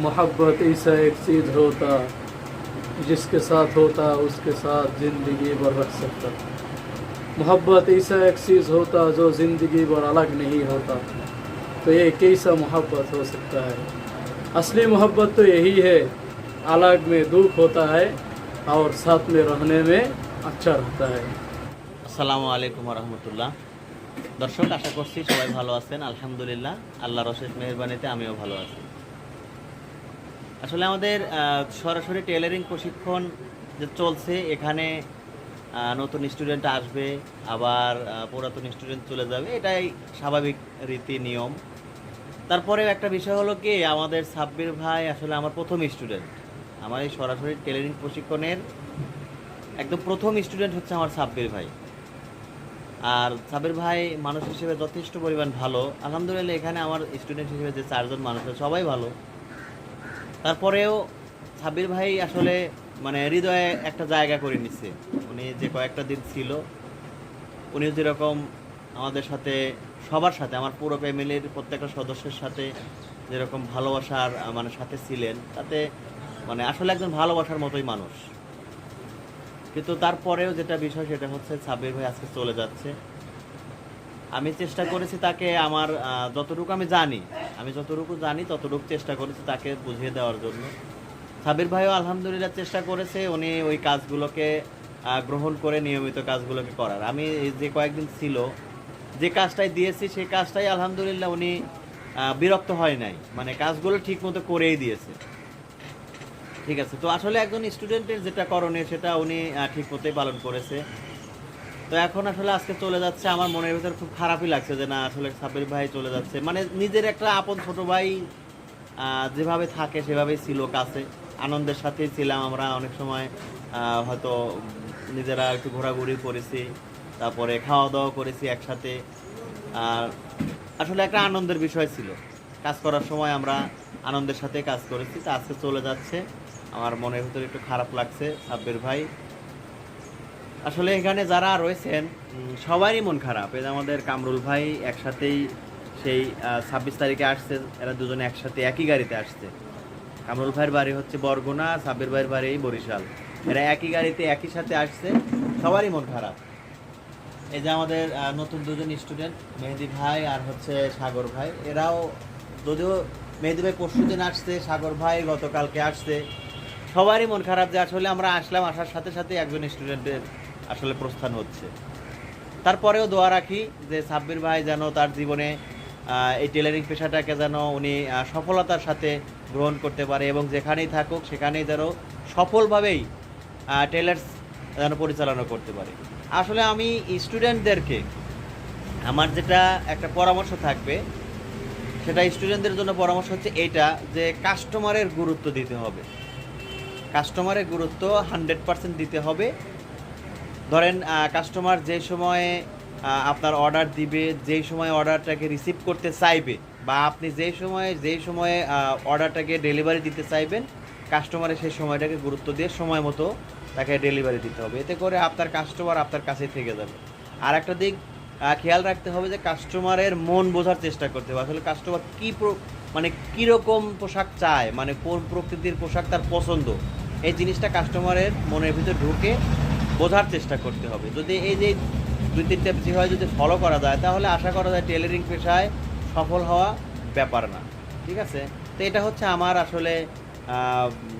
मोहब्बत ऐसा एक चीज़ होता जिसके साथ होता उसके साथ ज़िंदगी भर रख सकता मोहब्बत ऐसा एक चीज़ होता जो ज़िंदगी भर अलग नहीं होता तो ये कैसा मोहब्बत हो सकता है असली मोहब्बत तो यही है अलग में दुख होता है और साथ में रहने में अच्छा रहता है আসসালামু আলাইকুম রহমতুল্লাহ দর্শক আশা করছি সবাই ভালো আছেন আলহামদুলিল্লাহ আল্লাহর অশেষ মেহরবানিতে আমিও ভালো আছি আসলে আমাদের সরাসরি টেলারিং প্রশিক্ষণ যে চলছে এখানে নতুন স্টুডেন্ট আসবে, আবার পুরাতন স্টুডেন্ট চলে যাবে, এটাই স্বাভাবিক রীতি, নিয়ম। তারপরে একটা বিষয় হলো কি, আমাদের সাব্বির ভাই আসলে আমার প্রথম স্টুডেন্ট আমার এই সরাসরি টেলারিং প্রশিক্ষণের একদম প্রথম স্টুডেন্ট হচ্ছে আমার সাব্বির ভাই। আর সাবির ভাই মানুষ হিসেবে যথেষ্ট পরিমাণ ভালো। আলহামদুলিল্লাহ, এখানে আমার স্টুডেন্ট হিসেবে যে চারজন মানুষ সবাই ভালো। তারপরেও সাবির ভাই আসলে মানে হৃদয়ে একটা জায়গা করে নিচ্ছে উনি যে কয়েকটা দিন ছিল উনি যেরকম আমাদের সাথে, সবার সাথে, আমার পুরো ফ্যামিলির প্রত্যেকটা সদস্যের সাথে যেরকম ভালোবাসার মানে সাথে ছিলেন, তাতে মানে আসলে একজন ভালোবাসার মতোই মানুষ। কিন্তু তারপরেও যেটা বিষয় সেটা হচ্ছে সাব্বির ভাই আজকে চলে যাচ্ছে। আমি চেষ্টা করেছি তাকে আমার যতটুকু আমি জানি আমি যতটুকু জানি, ততটুকু চেষ্টা করেছি তাকে বুঝিয়ে দেওয়ার জন্য। সাবির ভাইও আলহামদুলিল্লাহ চেষ্টা করেছে, উনি ওই কাজগুলোকে গ্রহণ করে নিয়মিত কাজগুলোকে করার। আমি যে কয়েকদিন ছিল, যে কাজটাই দিয়েছি, সেই কাজটাই আলহামদুলিল্লাহ উনি বিরক্ত হয় নাই। মানে কাজগুলো ঠিক মতো করেই দিয়েছে। ঠিক আছে, তো আসলে একজন স্টুডেন্টের যেটা করণীয়, সেটা উনি ঠিক মতোই পালন করেছে। তো এখন আসলে আজকে চলে যাচ্ছে, আমার মনের ভিতর খুব খারাপই লাগছে যে না, আসলে সাবির ভাই চলে যাচ্ছে। মানে নিজের একটা আপন ছোট ভাই যেভাবে থাকে সেভাবেই ছিল কাছে। আনন্দের সাথেই ছিলাম আমরা অনেক সময় হয়তো নিজেরা একটু ঘোরাঘুরি করেছি, তারপরে খাওয়া দাওয়া করেছি একসাথে। আর আসলে একটা আনন্দের বিষয় ছিল। কাজ করার সময় আমরা আনন্দের সাথে কাজ করেছি, তো আজকে চলে যাচ্ছে। আমার মনের ভিতরে একটু খারাপ লাগছে সাব্বির ভাই। আসলে এখানে যারা রয়েছেন, সবারই মন খারাপ। এই আমাদের কামরুল ভাই একসাথেই সেই ছাব্বিশ তারিখে আসছে, এরা দুজনে একসাথে একই গাড়িতে আসছে। কামরুল ভাইয়ের বাড়ি হচ্ছে বরগুনা সাব্বির ভাইয়ের বাড়ি বরিশাল। এরা একই গাড়িতে একই সাথে আসছে, সবারই মন খারাপ। এই যে আমাদের নতুন দুজন স্টুডেন্ট, মেহেদি ভাই আর হচ্ছে সাগর ভাই, এরাও যদিও মেহেদি ভাই পরশু দিন আসছে, সাগর ভাই গতকালকে আসছে, সবারই মন খারাপ যে আসলে আমরা আসলাম, আসার সাথে সাথে একজন স্টুডেন্টের আসলে প্রস্থান হচ্ছে। তারপরেও দোয়া রাখি যে সাব্বির ভাই যেন তার জীবনে এই টেলারিং পেশাটাকে যেন উনি সফলতার সাথে গ্রহণ করতে পারে এবং যেখানেই থাকুক, সেখানেই যেন সফলভাবেই টেলার্স যেন পরিচালনা করতে পারে। আসলে আমি স্টুডেন্টদেরকে আমার যেটা একটা পরামর্শ থাকবে, সেটা স্টুডেন্টদের জন্য পরামর্শ হচ্ছে এইটা যে কাস্টমারের গুরুত্ব দিতে হবে। কাস্টমারের গুরুত্ব হান্ড্রেড পার্সেন্ট দিতে হবে। ধরেন কাস্টমার যে সময়ে আপনার অর্ডার দিবে যেই সময় অর্ডারটাকে রিসিভ করতে চাইবে, বা আপনি যেই সময়ে যেই সময়ে অর্ডারটাকে ডেলিভারি দিতে চাইবেন কাস্টমারের সেই সময়টাকে গুরুত্ব দিয়ে সময় মতো তাকে ডেলিভারি দিতে হবে। এতে করে আপনার কাস্টমার আপনার কাছেই থেকে যাবে। আর একটা দিক খেয়াল রাখতে হবে যে কাস্টমারের মন বোঝার চেষ্টা করতে হবে। আসলে কাস্টমার কী মানে কীরকম পোশাক চায় মানে কোন প্রকৃতির পোশাক তার পছন্দ, এই জিনিসটা কাস্টমারের মনের ভিতর ঢুকে বোঝার চেষ্টা করতে হবে। যদি এই যে দুই তিনটা বিষয় যদি ফলো করা যায়, তাহলে আশা করা যায় টেলারিং পেশায় সফল হওয়া ব্যাপার না। ঠিক আছে? তো এটা হচ্ছে আমার আসলে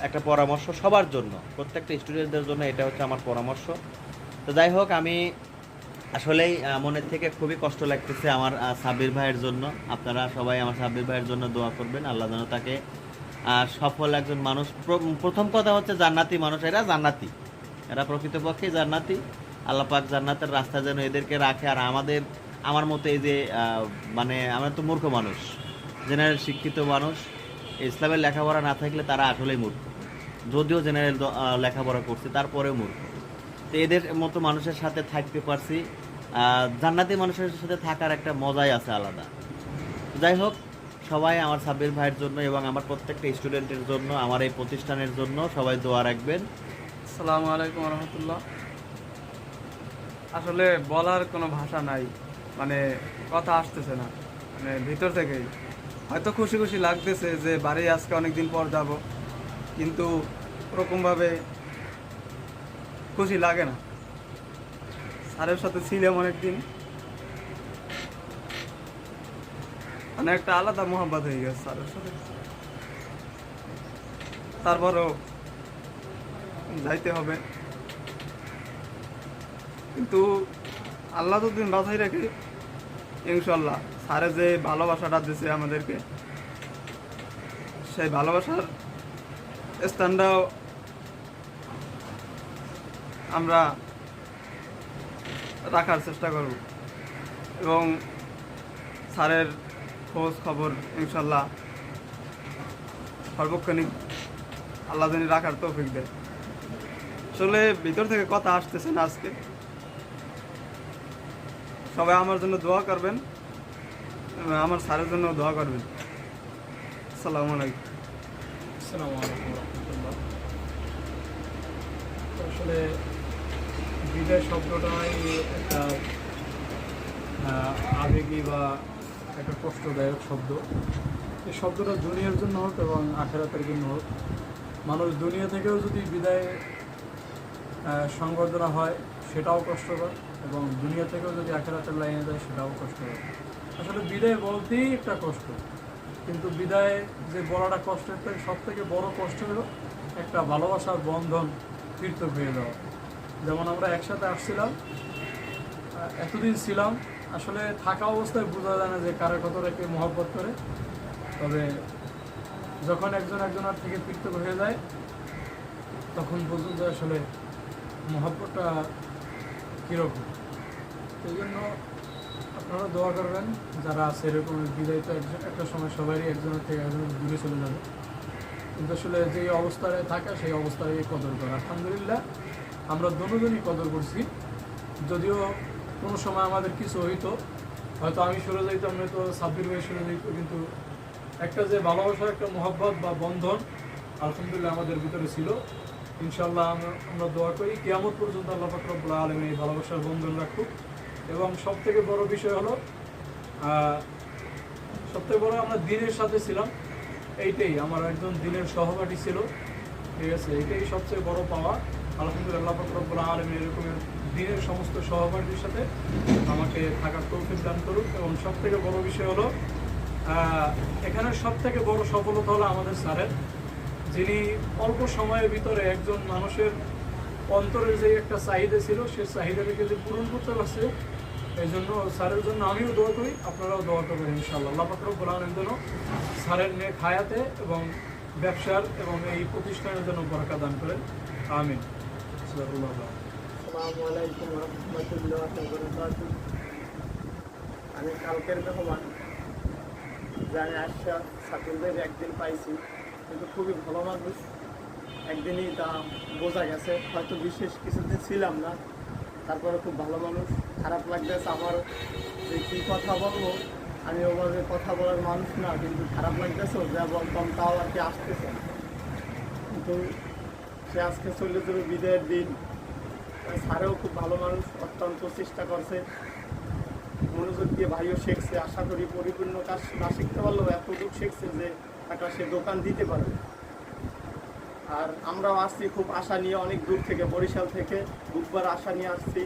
একটা পরামর্শ সবার জন্য। প্রত্যেকটা স্টুডেন্টদের জন্য এটা হচ্ছে আমার পরামর্শ। তো যাই হোক, আমি আসলেই মনের থেকে খুবই কষ্ট লাগতেছে আমার সাব্বির ভাইয়ের জন্য। আপনারা সবাই আমার সাব্বির ভাইয়ের জন্য দোয়া করবেন। আল্লাহ যেন তাকে সফল একজন মানুষ। প্র- প্রথম কথা হচ্ছে জান্নাতি মানুষ এরা জান্নাতি। এরা প্রকৃতপক্ষে জান্নাতি। আল্লাহ পাক জান্নাতের রাস্তা যেন এদেরকে রাখে। আর আমাদের, আমার মতে এই যে মানে আমরা তো মূর্খ মানুষ জেনারেল শিক্ষিত মানুষ, ইসলামের লেখাপড়া না থাকলে তারা আসলেই মূর্খ। যদিও জেনারেল লেখাপড়া করছে, তারপরেও মূর্খ। তো এদের মতো মানুষের সাথে থাকতে পারছি। জান্নাতি মানুষের সাথে থাকার একটা মজাই আছে আলাদা। যাই হোক, সবাই আমার সাব্বির ভাইয়ের জন্য এবং আমার প্রত্যেকটা স্টুডেন্টের জন্য, আমার এই প্রতিষ্ঠানের জন্য সবাই দোয়া রাখবেন। আসসালামু আলাইকুম রহমতুল্লাহ। আসলে বলার কোনো ভাষা নাই মানে কথা আসতেছে না মানে ভিতর থেকেই। হয়তো খুশি খুশি লাগতেছে যে বাড়ি আজকে অনেকদিন পর যাব, কিন্তু ওরকমভাবে খুশি লাগে না। স্যারের সাথে ছিলাম অনেকদিন। মানে একটা আলাদা মোহাম্মত হয়ে গেছে স্যারের সাথে। তারপরও যাইতে হবে। কিন্তু আল্লাহ দিন বাছাই রাখি ইনশাল্লাহ স্যারে যে ভালোবাসাটা দিছে আমাদেরকে, সেই ভালোবাসার স্থানটাও আমরা রাখার চেষ্টা করব। এবং স্যারের খোঁজ খবর ইনশাল্লাহ সর্বক্ষণিক আল্লাহ জানি রাখার তৌফিক দেয় আসলে ভিতর থেকে কথা আসতেছে না আজকে। সবাই আমার জন্য দোয়া করবেন, আমার স্যারের জন্য দোয়া করবেন। আসসালামু আলাইকুম। আসসালামু আসলে বিদায় শব্দটাই একটা আবেগী বা একটা কষ্টদায়ক শব্দ। এই শব্দটা দুনিয়ার জন্য হোক এবং আখেরাতের জন্য হোক, মানুষ দুনিয়া থেকেও যদি বিদায় সংবর্ধনা হয়, সেটাও কষ্টকর এবং দুনিয়া থেকেও যদি আখেরাতের লাইনে যায়, সেটাও কষ্টকর। আসলে বিদায় বলতেই একটা কষ্ট। কিন্তু বিদায় যে বলাটা কষ্টের থেকে সব থেকে বড় কষ্ট হলো একটা ভালোবাসার বন্ধন পৃথক হয়ে যাওয়া। যেমন আমরা একসাথে আসছিলাম এতদিন ছিলাম, আসলে থাকা অবস্থায় বোঝা যায় না যে কারে কত রেখে মহব্বত করে। তবে যখন একজন একজনের থেকে পৃথক হয়ে যায়, তখন বুঝুন যে আসলে মহব্বতটা কীরকম? সেই জন্য আপনারা দোয়া করবেন, যারা আছে এরকম বিদায় তো একজন, একটা সময় সবারই একজনের থেকে একজন দূরে চলে যাবে। কিন্তু আসলে যে অবস্থায় থাকে, সেই অবস্থায় কদর করে। আলহামদুলিল্লাহ, আমরা দুজনই কদর করছি। যদিও কোনো সময় আমাদের কিছু হইতো, হয়তো আমি সরে যাইতাম, হয়তো সাব্বির ভাই সরে যাইতো, কিন্তু একটা যে ভালোবাসার একটা মহব্বত বা বন্ধন, আলহামদুলিল্লাহ আমাদের ভিতরে ছিল। ইনশাল্লাহ আমরা দোয়া করি, কেয়ামত পর্যন্ত আল্লাহ ফাকরবুল্লাহ আলম এই ভালোবাসার বন্ধন রাখুক। এবং সব থেকে বড় বিষয় হলো সব থেকে বড় আমরা দিনের সাথে ছিলাম, এইটাই আমার একজন দিনের সহপাঠী ছিল। ঠিক আছে এটাই সবচেয়ে বড় পাওয়া। আলহামদুলিল্লাহ ফকরবুল্লাহ আলম এরকমের দিনের সমস্ত সহপাঠীর সাথে আমাকে থাকার তৌফিক দান করুক। এবং সব থেকে বড় বিষয় হলো এখানে সব থেকে বড় সফলতা হলো আমাদের স্যারের। যিনি অল্প সময়ের ভিতরে একজন মানুষের অন্তরের যে একটা চাহিদা ছিল সে চাহিদাটাকে যে পূরণ করতে পারছে, এই জন্য স্যারের জন্য আমিও দোয়া করি, আপনারাও দোয়া করবেন ইনশাআল্লাহ। আল্লাহ ফাকরুল কোরআনের জন্য স্যারের নেক হায়াতে এবং ব্যবসার এবং এই প্রতিষ্ঠানের জন্য বরকা দান করেন। আমিন। আমি কালকের মেহমান, জানি আসা ছাত্রদের একদিন পাইছি। কিন্তু খুবই ভালো মানুষ। একদিনই তা বোঝা গেছে, হয়তো বিশেষ কিছুদিন ছিলাম না তারপরে খুব ভালো মানুষ। খারাপ লাগতেছে আমার যে কী কথা বলব। আমি ওভাবে কথা বলার মানুষ না, কিন্তু খারাপ লাগতেছে যা বলতাম তাও আর কি আসতেছে কিন্তু সে আজকে চলে যাবে বিদায়ের দিন স্যারেও খুব ভালো মানুষ, অত্যন্ত চেষ্টা করছে। মনোযোগ দিয়ে ভাইও শিখছে, আশা করি পরিপূর্ণ কাজ না শিখতে পারলেও এতটুকু শিখছে যে একটা সে দোকান দিতে পারবে আর আমরাও আসছি খুব আশা নিয়ে, অনেক দূর থেকে, বরিশাল থেকে, বুধবার আশা নিয়ে আসছি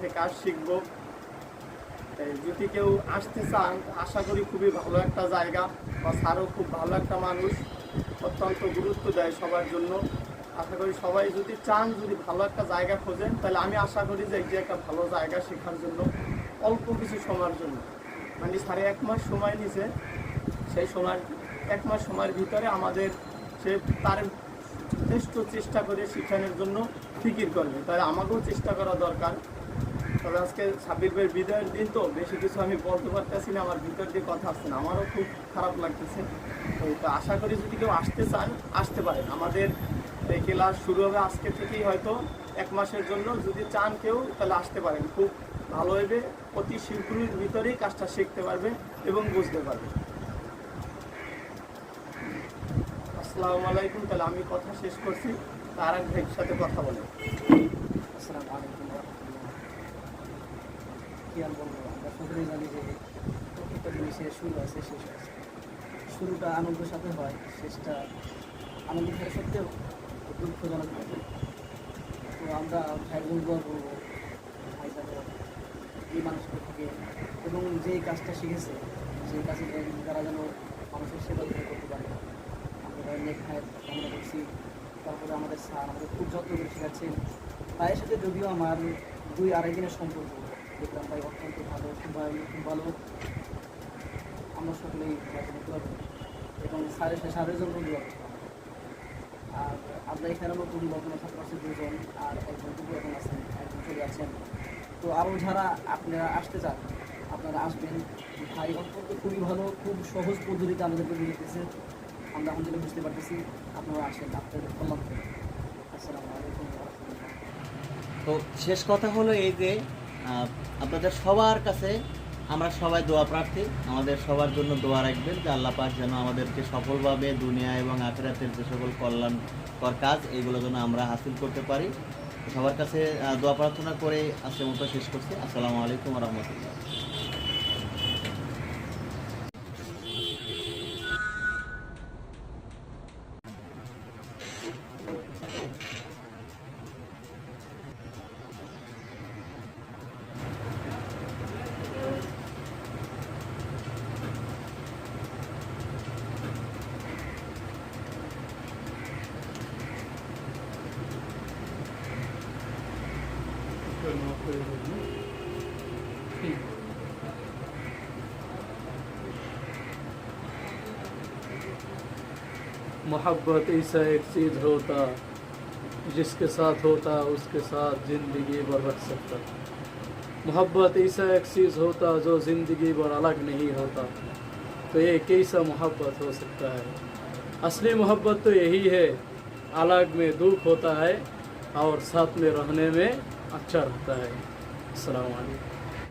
যে কাজ শিখব। যদি কেউ আসতে চান, আশা করি খুবই ভালো একটা জায়গা, বা স্যারও খুব ভালো একটা মানুষ, অত্যন্ত গুরুত্ব দেয় সবার জন্য। আশা করি সবাই যদি চান, যদি ভালো একটা জায়গা খোঁজেন, তাহলে আমি আশা করি যে যে একটা ভালো জায়গা শেখার জন্য, অল্প কিছু সময়ের জন্য। মানে সাড়ে এক মাস সময় নিছে সেই সময় এক মাস সময়ের ভিতরে আমাদের সে তার যথেষ্ট চেষ্টা করে শিখানোর জন্য ফিকির করবে। তাহলে আমাকেও চেষ্টা করা দরকার। তবে আজকে সাব্বির ভাইয়ের বিদায়ের দিন তো বেশি কিছু আমি বলতে পারতেছি না, আমার ভিতর দিয়ে কথা আসছে না। আমারও খুব খারাপ লাগতেছে। তো তো আশা করি যদি কেউ আসতে চান আসতে পারেন। আমাদের এই ক্লাস শুরু হবে আজকে থেকেই হয়তো এক মাসের জন্য। যদি চান কেউ, তাহলে আসতে পারেন। খুব ভালো হবে। অতি শীঘ্রই ভিতরেই কাজটা শিখতে পারবে এবং বুঝতে পারবে। আসসালামু আলাইকুম। তাহলে আমি কথা শেষ করছি। তার এক ভাইয়ের সাথে কথা বলে। আসসালামু আলাইকুম কি আর বলব, আমরা সকলেই জানি যে প্রত্যেকটা জিনিসের শুরু আছে শেষ আছে শুরুটা আনন্দের সাথে হয়, শেষটা আনন্দ থাকে সত্ত্বেও দুঃখজনক হয়। তো আমরা জন্য দোয়া করব, ভাই এই মানুষটা থেকে। এবং যে কাজটা শিখেছে, সেই কাজে তারা যেন মানুষের সেবা করতে পারে। আমরা হায়াত কামনা করছি তারপরে আমাদের স্যার আমাদের খুব যত্ন করে শেখাচ্ছেন। ভাইয়ের সাথে যদিও আমার দুই আড়াই দিনের সম্পর্ক। দেখলাম ভাই অত্যন্ত ভালো, খুব ভালো খুব ভালো। আমরা সকলেই এবং স্যারের স্যারের জন্য দোয়া আর আমরা এখানে নতুন বর্তমান ছাত্র আছে দুজন আর একজন কিন্তু এখন আছেন, একজন চলে যাচ্ছেন। তো আরও যারা আপনারা আসতে চান, আপনারা আসবেন। ভাই অত্যন্ত খুবই ভালো, খুব সহজ পদ্ধতিতে আমাদেরকে বুঝতেছে আমরা আমাদের বুঝতে পারতেছি, আপনারা আসেন, আপনাদের কল্যাণ তো শেষ কথা হলো এই যে আপনাদের সবার কাছে আমরা সবাই দোয়া প্রার্থী। আমাদের সবার জন্য দোয়া রাখবেন যে আল্লাহ পাক যেন আমাদেরকে সফলভাবে দুনিয়া এবং আখেরাতের যে সকল কল্যাণকর কাজ এইগুলো যেন আমরা হাসিল করতে পারি। সবার কাছে দোয়া প্রার্থনা করে আজকের মতো শেষ করছি। আসসালামু আলাইকুম রহমতুল্লাহ। मोहब्बत ऐसा एक चीज़ होता, जिसके साथ होता, उसके साथ ज़िंदगी भर रख सकता। मोहब्बत ऐसा एक चीज़ होता, जो ज़िंदगी भर अलग नहीं होता। तो ये कैसा मोहब्बत हो सकता है? असली मोहब्बत तो यही है, अलग में दुख होता है और साथ में रहने में अच्छा रहता है। वालेकुम।